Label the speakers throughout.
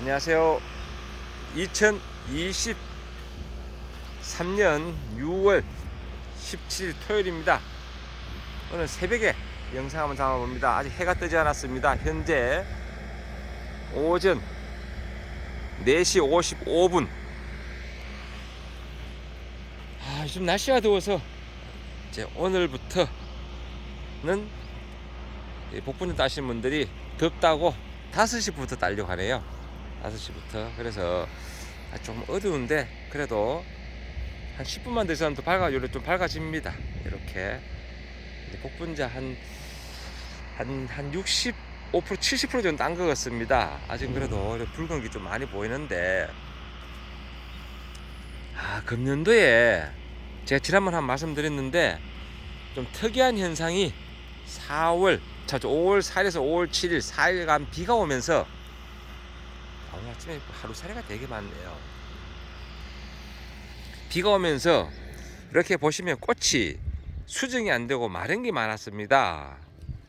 Speaker 1: 안녕하세요. 2023년 6월 17일 토요일입니다. 오늘 새벽에 영상 한번 담아봅니다. 아직 해가 뜨지 않았습니다. 현재 오전 4시 55분. 아, 요즘 날씨가 더워서 이제 오늘부터는 이 복분을 따시는 분들이 덥다고 5시부터 따려고 하네요. 5시부터. 그래서 아, 좀 어두운데 그래도 한 10분만 더 있으면 또 밝아, 요래 좀 밝아집니다. 이렇게. 복분자 한, 한, 한 65%, 70% 정도 딴것 같습니다. 아직 그래도 붉은 게 좀 많이 보이는데. 아, 금년도에 제가 지난번 한 말씀드렸는데 좀 특이한 현상이 4월, 자, 5월 4일에서 5월 7일 4일간 비가 오면서 아침에 하루 살이가 되게 많네요. 비가 오면서 이렇게 보시면 꽃이 수정이 안 되고 마른 게 많았습니다.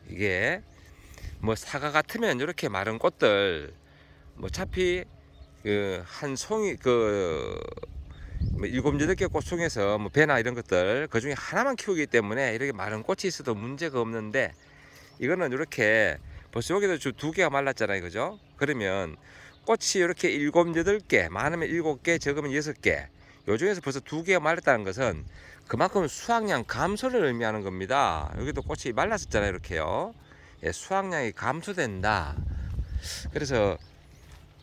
Speaker 1: 이게 뭐 사과 같으면 이렇게 마른 꽃들 뭐 어차피 그 한 송이 그뭐 일곱 여덟 개 꽃 중에서 뭐 배나 이런 것들 그 중에 하나만 키우기 때문에 이렇게 마른 꽃이 있어도 문제가 없는데 이거는 이렇게 벌써 여기도 두 개가 말랐잖아요, 그죠? 그러면 꽃이 이렇게 일곱 여덟 개, 많으면 일곱 개, 적으면 여섯 개. 요 중에서 벌써 두 개가 말랐다는 것은 그만큼 수확량 감소를 의미하는 겁니다. 여기도 꽃이 말랐었잖아요, 이렇게요. 예, 수확량이 감소된다. 그래서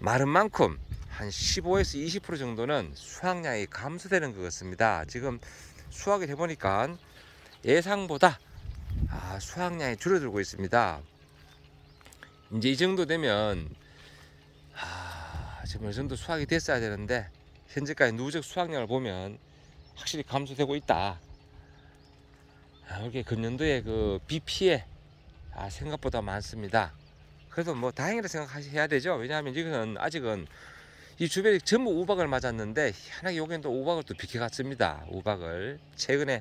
Speaker 1: 마른 만큼 한 15에서 20% 정도는 수확량이 감소되는 것 같습니다. 지금 수확을 해보니까 예상보다 아, 수확량이 줄어들고 있습니다. 이제 이 정도 되면 아, 지금 이 정도 수확이 됐어야 되는데 현재까지 누적 수확량을 보면 확실히 감소되고 있다. 아, 이렇게 금년도에 그 비 피해 아, 생각보다 많습니다. 그래도 뭐 다행이라 생각해야 되죠. 왜냐하면 이거는 아직은 이 주변에 전부 우박을 맞았는데 희한하게 여기는 또 우박을 또 비켜갔습니다. 우박을 최근에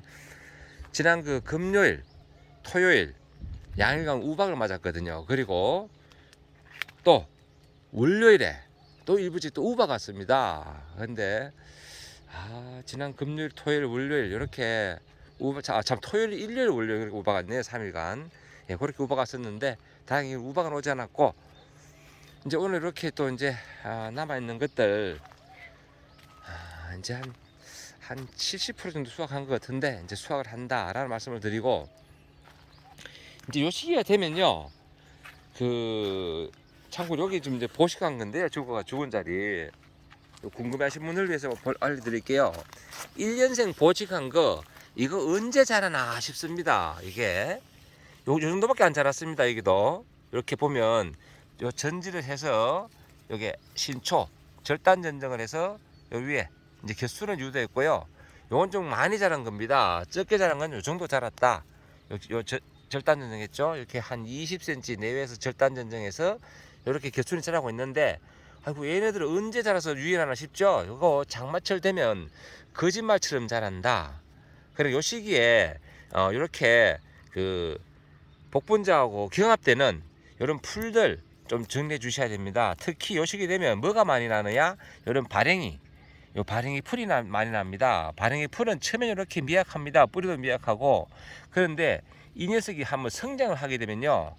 Speaker 1: 지난 그 금요일, 토요일 양일간 우박을 맞았거든요. 그리고 또 월요일에 또 일부지 또 우박 왔습니다. 근데 아 지난 금요일, 토요일, 월요일 이렇게 자, 아, 참 토요일, 일요일, 월요일 그렇게 우박 왔네요. 3일간 예 그렇게 우박 왔었는데 다행히 우박은 오지 않았고 이제 오늘 이렇게 또 이제 아, 남아 있는 것들 아, 이제 한 한 70% 정도 수확한 것 같은데 이제 수확을 한다라는 말씀을 드리고 이제 요 시기가 되면요 그 참고로 여기 좀 이제 보식한 건데요 주거가 죽은 자리 요 궁금해하신 분을 위해서 벌- 알려드릴게요 1년생 보식한 거 이거 언제 자라나 싶습니다 이게 요, 요 정도밖에 안 자랐습니다 여기도 이렇게 보면 요 전지를 해서 요게 신초 절단 전정을 해서 요 위에 이제 개수는 유도했고요. 요건 좀 많이 자란 겁니다. 적게 자란 건 요 정도 자랐다. 요, 요 저, 절단 전정했죠. 이렇게 한 20cm 내외에서 절단 전정해서 이렇게 개수는 자라고 있는데 아이고 얘네들 언제 자라서 유인하나 싶죠. 이거 장마철 되면 거짓말처럼 자란다. 그리고 요 시기에 어 이렇게 그 복분자하고 경합되는 이런 풀들 좀 정리해 주셔야 됩니다. 특히 요 시기 되면 뭐가 많이 나느냐? 이런 발행이 요 발행이 풀이 나, 많이 납니다. 발행이 풀은 처음에 이렇게 미약합니다. 뿌리도 미약하고 그런데 이 녀석이 한번 성장을 하게 되면요,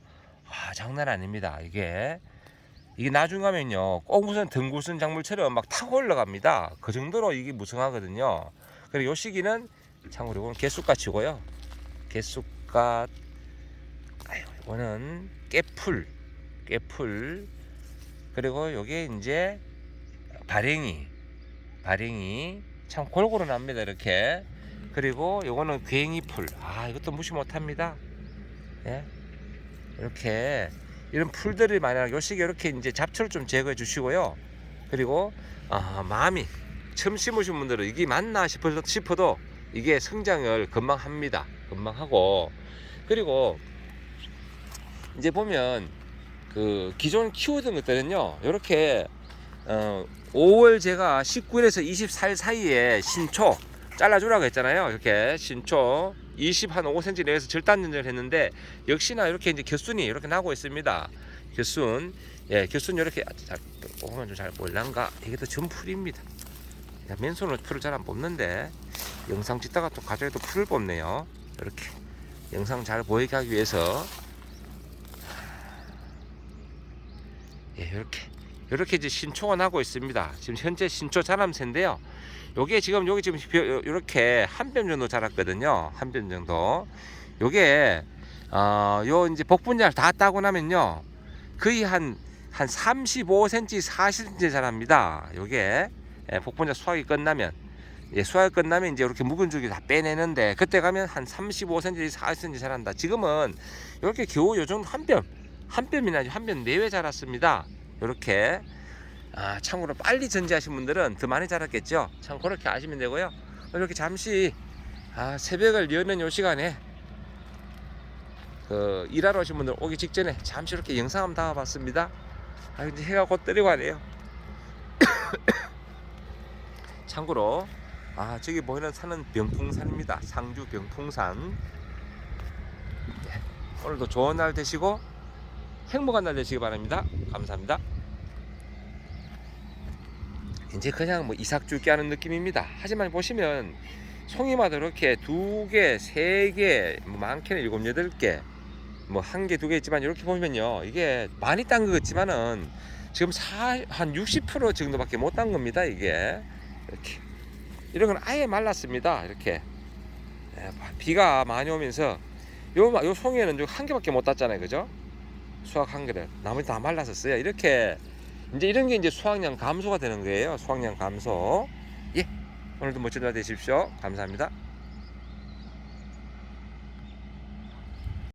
Speaker 1: 아 장난 아닙니다. 이게 이게 나중 가면요, 꼭 무슨 등구순 작물처럼 막 타고 올라갑니다. 그 정도로 이게 무성하거든요. 그리고 요 시기는 참고로 이건 개쑥갓이고요. 개쑥갓, 아유 이거는 깨풀, 깨풀 그리고 요게 이제 발행이 발행이 참 골고루 납니다 이렇게 그리고 요거는 괭이풀 아 이것도 무시 못합니다 예 이렇게 이런 풀들이 나요 시기에 이렇게 이제 잡초를 좀 제거해 주시고요. 그리고 아 마음이 처음 심으신 분들은 이게 맞나 싶어도, 싶어도 이게 성장을 금방 합니다. 금방 하고. 그리고 이제 보면 그 기존 키우던 것들은요 이렇게 어 5월 제가 19일에서 24일 사이에 신초 잘라주라고 했잖아요 이렇게 신초 20 한 5cm 내에서 절단 전정을 했는데 역시나 이렇게 이제 겨순이 이렇게 나고 있습니다 겨순 예, 교수는 이렇게 잘 보면 좀잘 보일란가? 이게 또 전풀입니다. 야, 맨손으로 풀을 잘 안 뽑는데 영상 찍다가 또 가져에 또 풀을 뽑네요. 이렇게 영상 잘 보이게 하기 위해서 예, 이렇게 이렇게 이제 신초가 나고 있습니다. 지금 현재 신초 자람새인데요. 요게 지금 여기 지금 이렇게 한 뼘 정도 자랐거든요. 한 뼘 정도. 요게 어요 이제 복분자를 다 따고 나면요. 거의 한한 35cm, 40cm 자랍니다. 요게 예, 복분자 수확이 끝나면 예, 수확이 끝나면 이제 이렇게 묵은 줄기 다 빼내는데 그때 가면 한 35cm, 40cm 자란다. 지금은 이렇게 겨우 요 정도 한 뼘, 한 뼘이나 한 뼘 내외 자랐습니다. 이렇게 아, 참고로 빨리 전지하신 분들은 더 많이 자랐겠죠. 참 그렇게 아시면 되고요. 이렇게 잠시 아, 새벽을 여는 요 시간에 그 일하러 오신 분들 오기 직전에 잠시 이렇게 영상 한번 담아봤습니다. 아, 이제 해가 곧 떨어가네요. 참고로 아 저기 보이는 산은 병풍산입니다. 상주 병풍산. 네, 오늘도 좋은 날 되시고 행복한 날 되시기 바랍니다. 감사합니다. 이제 그냥 뭐 이삭 줄기 하는 느낌입니다. 하지만 보시면 송이마다 이렇게 두 개, 세 개, 뭐 많게는 일곱, 여덟 개, 뭐 한 개, 두 개 있지만 이렇게 보면요. 이게 많이 딴 것 같지만은 지금 사, 한 60% 정도밖에 못 딴 겁니다. 이게. 이렇게. 이런 건 아예 말랐습니다. 이렇게. 예, 비가 많이 오면서 요, 요 송이에는 좀한 개밖에 못 땄잖아요. 그죠? 수확 한 개를. 나머지 다 말랐었어요. 이렇게 이제 이런 게 이제 수확량 감소가 되는 거예요. 수확량 감소. 예. 오늘도 멋진 날 되십시오. 감사합니다.